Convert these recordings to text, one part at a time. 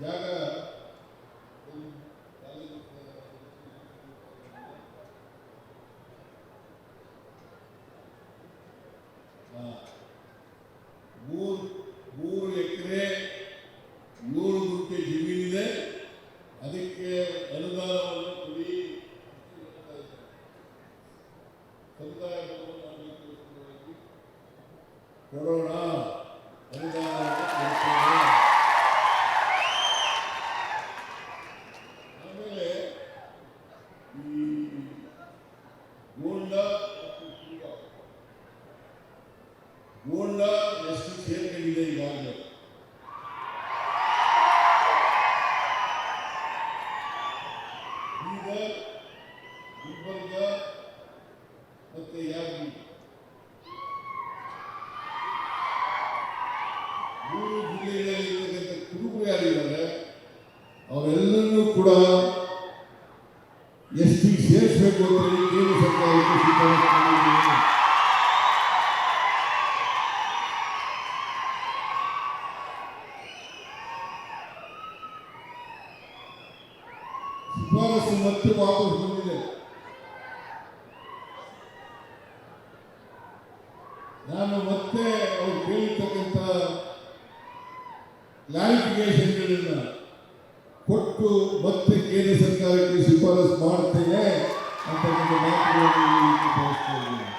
جاء ಗುಲ್ಬರ್ಗ ಮತ್ತೆ ಯಾದಗಿರಿ ಮೂರು ಜಿಲ್ಲೆಗಳಲ್ಲಿ ಕುರುಬರು ಯಾರಿದ್ದಾರೆ ಅವರೆಲ್ಲರನ್ನೂ ಕೂಡ ಎಸ್ ಟಿ ಸೇರಿಸಬೇಕು ಅಂತ ಕೇಂದ್ರ ಸರ್ಕಾರಕ್ಕೆ ಶಿಫಾರಸು ಮಾಡಿದ್ದೀವಿ. ಶಿಫಾರಸು ಮತ್ತೆ ವಾಪಸ್ ಬಂದಿದೆ ನಾನು ಮತ್ತೆ ಅವ್ರು ಕೇಳಿರ್ತಕ್ಕಂಥ ಕ್ಲಾರಿಫಿಕೇಶನ್ಗಳನ್ನ ಕೊಟ್ಟು ಮತ್ತೆ ಕೇಂದ್ರ ಸರ್ಕಾರಕ್ಕೆ ಶಿಫಾರಸು ಮಾಡ್ತೇನೆ ಅಂತಕ್ಕಂಥ ಮಾತುಗಳನ್ನು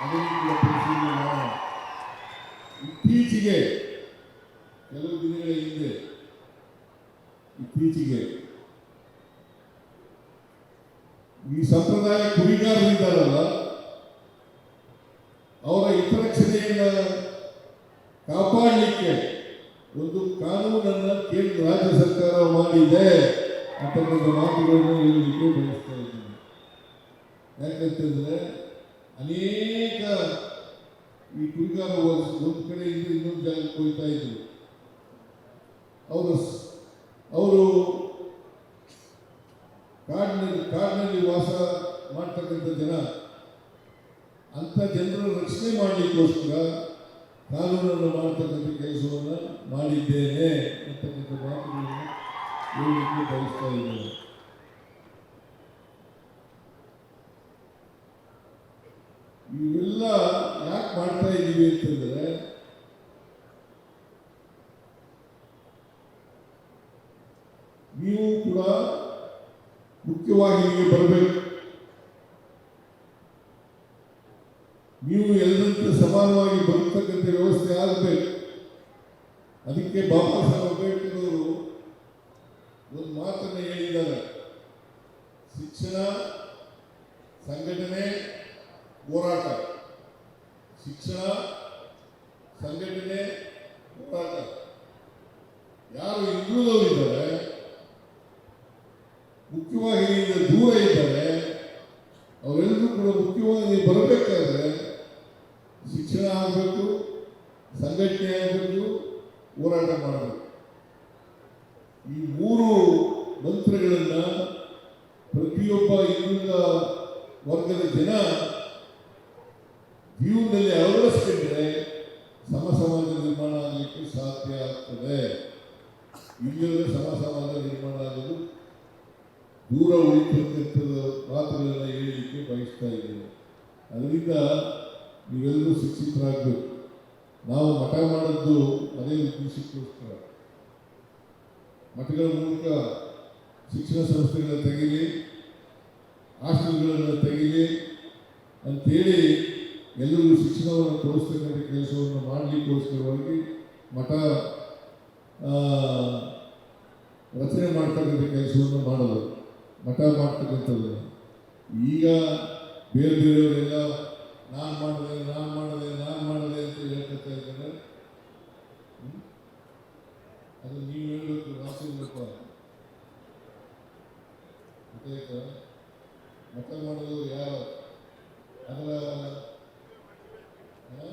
ಕೂಡ ಪರಿಶೀಲನೆ ಇತ್ತೀಚೆಗೆ ಕೆಲವು ದಿನಗಳ ಹಿಂದೆ, ಇತ್ತೀಚೆಗೆ ಈ ಸಂಪ್ರದಾಯ ಕುರಿಗಾರರಿದ್ದಾರಲ್ಲ ಅವರ ಹಿತರಕ್ಷಣೆಯನ್ನ ಕಾಪಾಡಲಿಕ್ಕೆ ಒಂದು ಕಾನೂನನ್ನು ಕೇಂದ್ರ, ರಾಜ್ಯ ಸರ್ಕಾರ ಮಾಡಿದೆ ಅಂತಕ್ಕಂಥ ಮಾತುಗಳನ್ನು ಹೇಳಲಿಕ್ಕೆ ಬಯಸ್ತಾ ಇದ್ದೀನಿ. ಯಾಕಂತಂದ್ರೆ ಅನೇಕ ಈ ಕುರಿಗಾರ ಒಂದು ಕಡೆಯಿಂದ ಇನ್ನೊಂದು ಜಾಗಕ್ಕೆ ಹೋಗ್ತಾ ಇದ್ರು. ಅವರು ಅವರು ಕಾಡಿನಲ್ಲಿ ಕಾಡಿನಲ್ಲಿ ವಾಸ ಮಾಡ್ತಕ್ಕಂಥ ಜನ. ಅಂಥ ಜನರ ರಕ್ಷಣೆ ಮಾಡಲಿಕ್ಕೋಸ್ಕರ ಕಾನೂನನ್ನು ಮಾಡ್ತಕ್ಕಂಥ ಕೆಲಸವನ್ನು ಮಾಡಿದ್ದೇನೆ ಅಂತಕ್ಕಂಥ ಮಾತುಗಳನ್ನು ಹೇಳಲಿಕ್ಕೆ ಬಯಸ್ತಾ ಇದ್ದೇನೆ. ಮಾಡ್ತಾ ಇದ್ದೀವಿ ಅಂತಂದ್ರೆ ನೀವು ಕೂಡ ಮುಖ್ಯವಾಗಿ ಬರಬೇಕು ನೀವು ಎಲ್ಲರಂತೆ ಸಮಾನವಾಗಿ ಬದುಕತಕ್ಕಂಥ ವ್ಯವಸ್ಥೆ ಆಗಬೇಕು ಅದಕ್ಕೆ ಬಾಬಾ ಸಾಹೇಬ್ ಅಂಬೇಡ್ಕರ್ ಅವರು ಒಂದು ಮಾತನ್ನು ಹೇಳಿದ್ದಾರೆ ಶಿಕ್ಷಣ ಸಂಘಟನೆ ಹೋರಾಟ ಶಿಕ್ಷಣ ಸಂಘಟನೆ ಹೋರಾಟ ಯಾರು ಹಿಂದುಳಿದವರಿದ್ದಾರೆ ಮುಖ್ಯವಾಹಿನಿಯಿಂದ ದೂರ ಇದ್ದಾರೆ. ಅವರೆಲ್ಲರೂ ಕೂಡ ಮುಖ್ಯವಾಗಿ ಬರಬೇಕಾದ್ರೆ ಶಿಕ್ಷಣ ಆಗಬೇಕು, ಸಂಘಟನೆ ಆಗಬೇಕು, ಹೋರಾಟ ಮಾಡಬೇಕು. ಈ ಮೂರು ಮಂತ್ರಗಳನ್ನು ಪ್ರತಿಯೊಬ್ಬ ಇಂದ ವರ್ಗದ ಜನ ಜೀವನದಲ್ಲಿ ಅಳವಡಿಸ್ಕೊಂಡ್ರೆ ಸಮ ನಿರ್ಮಾಣ ಆಗಲಿಕ್ಕೆ ಸಾಧ್ಯ ಆಗ್ತದೆ. ಇಲ್ಲದ್ರೆ ಸಮ ಸಮಾಜ ನಿರ್ಮಾಣ ಆಗೋದು ದೂರ ಉಳಿತಕ್ಕಂಥದ್ದು ಮಾತುಗಳನ್ನು ಹೇಳಲಿಕ್ಕೆ ಬಯಸ್ತಾ ಇದ್ದೇನೆ. ಅದರಿಂದ ನೀವೆಲ್ಲರೂ ಶಿಕ್ಷಿತರಾಗಬೇಕು. ನಾವು ಮಠ ಮಾಡಿದ್ದು ಅದೇ ಉದ್ದೇಶಕ್ಕೋಸ್ಕರ. ಮಠಗಳ ಮೂಲಕ ಶಿಕ್ಷಣ ಸಂಸ್ಥೆಗಳನ್ನು ತೆಗೀಲಿ, ಹಾಸ್ಟೆಲ್ಗಳನ್ನು ತೆಗೀಲಿ ಅಂತೇಳಿ ಎಲ್ಲರಿಗೂ ಶಿಕ್ಷಣವನ್ನು ಕೊಡಿಸ್ತಕ್ಕಂಥ ಕೆಲಸವನ್ನು ಮಾಡಲಿಕ್ಕೋಸ್ಕರವಾಗಿ ಮಠ ರಚನೆ ಮಾಡ್ತಕ್ಕಂಥ ಕೆಲಸವನ್ನು ಮಾಡೋದು ಮಠ ಮಾಡ್ತಕ್ಕಂಥದ್ದು ಈಗ ಬೇರೆ ಬೇರೆಯವರೆಲ್ಲ ನಾನು ಮಾಡಿದ ನಾನು ಮಾಡಿದೆ ಅಂತ ಹೇಳ್ಕೊತಾ ಇದ್ದಾರೆ ಹ್ಮ್? ಅದು ನೀವು ಹೇಳಬೇಕು ರಾಸಿರ್ಬೇಕು ಗೊತ್ತಾಯ್ತಾ ಮಠ ಮಾಡೋದು ಯಾರು ಅದರ ಆ?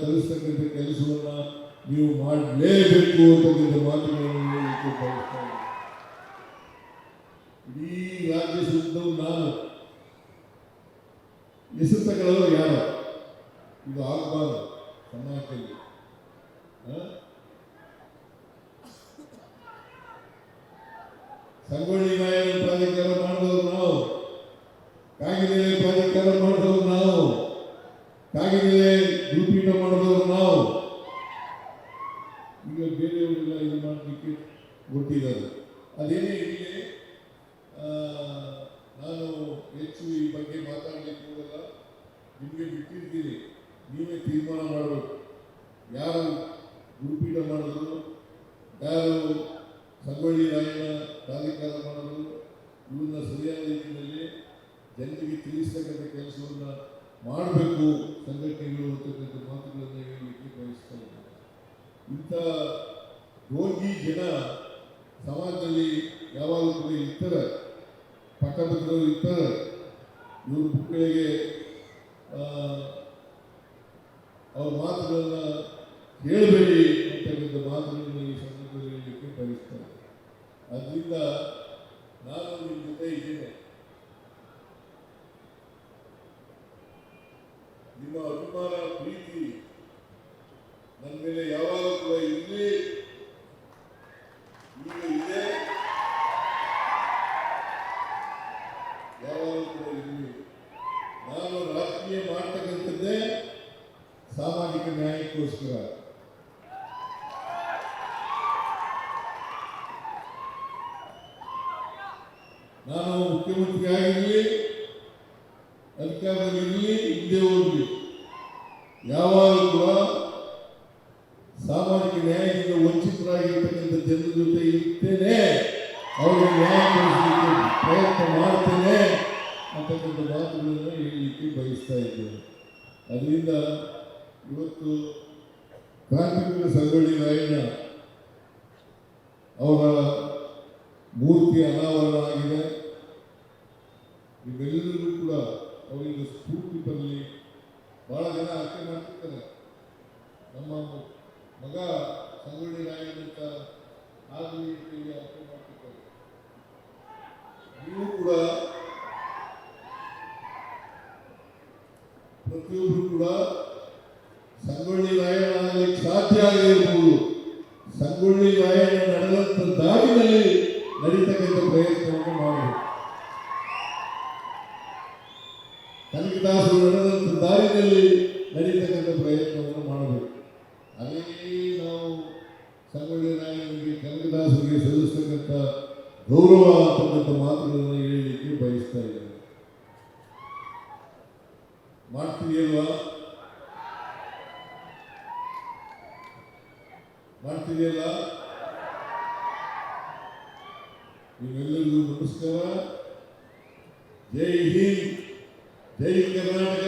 ಕಲಿಸ್ತಕ್ಕಂಥ ಕೆಲಸವನ್ನು ನೀವು ಮಾಡಲೇಬೇಕು ಅಂತಕ್ಕಂಥ ಮಾತುಗಳನ್ನು ಹೇಳಲಿಕ್ಕೆ. ಇಡೀ ರಾಜ್ಯ ಸುತ್ತಲೂ ನಾನು ಹೆಸರು ಯಾರು ಇದು ಆಗಬಾರ್ದು, ಸಮಾಜದಲ್ಲಿ? ಸಂಗೊಳ್ಳಿ ನಾಯಕ ಪ್ರಾಧಿಕಾರ ಮಾಡಿದವರು ನಾವು ಕಾಗಿನೆಲೆ ಪ್ರಾಧಿಕಾರ ಮಾಡಿದವರು ನಾವು ಕಾಗಿನೆಲೆ ಗುರುಪೀಠ ಮಾಡಿದವರು ನಾವು ಈಗ ಬೇರೆಯವರೆಲ್ಲ ಇದು ಮಾಡಲಿಕ್ಕೆ ಕೊಟ್ಟಿದ್ದಾರೆ ಅದೇನೇ ಇರಲಿ ನಾನು ಹೆಚ್ಚು ಈ ಬಗ್ಗೆ ಮಾತಾಡಲಿಕ್ಕೆ ಹೋಗಲ್ಲ. ನಿಮಗೆ ಬಿಟ್ಟಿರ್ತೀನಿ. ನೀವೇ ತೀರ್ಮಾನ ಮಾಡಬೇಕು. ಯಾರು ಗುರುಪೀಠ ಮಾಡಿದ್ರು, ಯಾರು ಸಂಗೊಳ್ಳಿ ರಾಯನ ಪ್ರಾಧಿಕಾರ ಮಾಡಿದ್ರು ಇವನ್ನ ಸರಿಯಾದ ರೀತಿಯಲ್ಲಿ ಜನರಿಗೆ ತಿಳಿಸ್ತಕ್ಕಂಥ ಕೆಲಸವನ್ನು ಮಾಡಬೇಕು ಸಂಘಟನೆಗಳು ಅಂತಕ್ಕಂಥ ಮಾತುಗಳನ್ನು ಹೇಳಲಿಕ್ಕೆ ಬಯಸ್ತಾ ಇದ್ದಾರೆ ಇಂಥ ರೋಗಿ ಜನ ಸಮಾಜದಲ್ಲಿ ಯಾವಾಗಲೂ ಕೂಡ ಇರ್ತಾರೆ ಪಕ್ಕಪಕ್ಕದವರು ಇರ್ತಾರೆ. ಇವ್ರ ಮಕ್ಕಳಿಗೆ ಅವ್ರ ಮಾತುಗಳನ್ನ ಹೇಳಬೇಡಿ ಅಂತಕ್ಕಂಥ ಮಾತುಗಳನ್ನು ಈ ಸಂದರ್ಭದಲ್ಲಿ ಹೇಳಲಿಕ್ಕೆ ಬಯಸ್ತಾರೆ ಅದರಿಂದ ನಾನು ನಿಮ್ಮ ಜೊತೆ ಇದ್ದೇನೆ. ನಿಮ್ಮ ಅಭಿಮಾನ, ಪ್ರೀತಿ ನನ್ನ ಮೇಲೆ ಯಾವಾಗಲೂ ಕೂಡ ಇರಲಿ ಈಗ ಇದೆ ಯಾವಾಗಲೂ ಕೂಡ ಇರಲಿ ನಾನು ರಾಜಕೀಯ ಮಾಡ್ತಕ್ಕಂಥದ್ದೇ ಸಾಮಾಜಿಕ ನ್ಯಾಯಕ್ಕೋಸ್ಕರ ನಾನು ಮುಖ್ಯಮಂತ್ರಿ ಆಗಿರಲಿ ಅಧಿಕಾರದಲ್ಲಿರಲಿ ಹಿಂದೆ ಹೋಗಲಿ. ಯಾವಾಗಲೂ ಕೂಡ ಸಾಮಾಜಿಕ ನ್ಯಾಯದಿಂದ ವಂಚಿತರಾಗಿರ್ತಕ್ಕಂಥ ಜನರ ಜೊತೆ ಇರ್ತೇನೆ. ಅವರಿಗೆ ನ್ಯಾಯ ಕೊಡಿಸಲಿಕ್ಕೆ ಪ್ರಯತ್ನ ಮಾಡ್ತೇನೆ ಅಂತಕ್ಕಂಥ ಮಾತುಗಳನ್ನು ಹೇಳಲಿಕ್ಕೆ ಬಯಸ್ತಾ ಇದ್ದೇನೆ. ಅದರಿಂದ ಇವತ್ತು ಕ್ರಾಂತಿವೀರ ಸಂಗೊಳ್ಳಿ ರಾಯಣ್ಣ ಅವರ ಮೂರ್ತಿ ಅನಾವರಣವಾಗಿದೆ. ಇವೆಲ್ಲರಿಗೂ ಕೂಡ ಅವರಿಗೆ ಸ್ಫೂರ್ತಿ ಬರಲಿ. ಬಹಳ ಜನ ಆಕೆ ಮಾಡ್ತಿರ್ತಾರೆ. ನಮ್ಮ ಮಗ ಅಂತ ಆಗಲಿ ಅಂತೇಳಿ ಆಕೆ ಮಾಡ್ತಿರ್ತಾರೆ. ನೀವು ಕೂಡ ಪ್ರತಿಯೊಬ್ಬರು ಕೂಡ ಸಂಗೊಳ್ಳಿ ರಾಯಣ್ಣ ಸಾಧ್ಯ ಆಗಿರಬಹುದು. ಸಂಗೊಳ್ಳಿ ರಾಯಣ್ಣ ನಡೆದಂತ ದಾರಿನಲ್ಲಿ ನಡೀತಕ್ಕಂಥ ಪ್ರಯತ್ನವನ್ನು ಮಾಡಬೇಕು ಕನಕದಾಸರು ನಡೆದಂಥ ದಾರಿನಲ್ಲಿ ನಡೀತಕ್ಕಂಥ ಪ್ರಯತ್ನವನ್ನು ಮಾಡಬೇಕು. ಅದೇ ನಾವು ಸಂಗೊಳ್ಳಿ ರಾಯನಿಗೆ ಕನಕದಾಸರಿಗೆ ಸಲ್ಲಿಸ್ತಕ್ಕಂಥ ಗೌರವ ಅಂತಕ್ಕಂಥ ಮಾತುಗಳನ್ನು ಹೇಳಲಿಕ್ಕೆ ಬಯಸ್ತಾ ಇದ್ದೇನೆ. ಮಾಡ್ತೀಯಲ್ವಾ ಮಾಡ್ತಿದೆಯಲ್ಲ ನಿಮ್ಮೆಲ್ಲರಿಗೂ ನಮಸ್ಕಾರ. ಜೈ ಹಿಂದ್ ಜೈ ಕರ್ನಾಟಕ.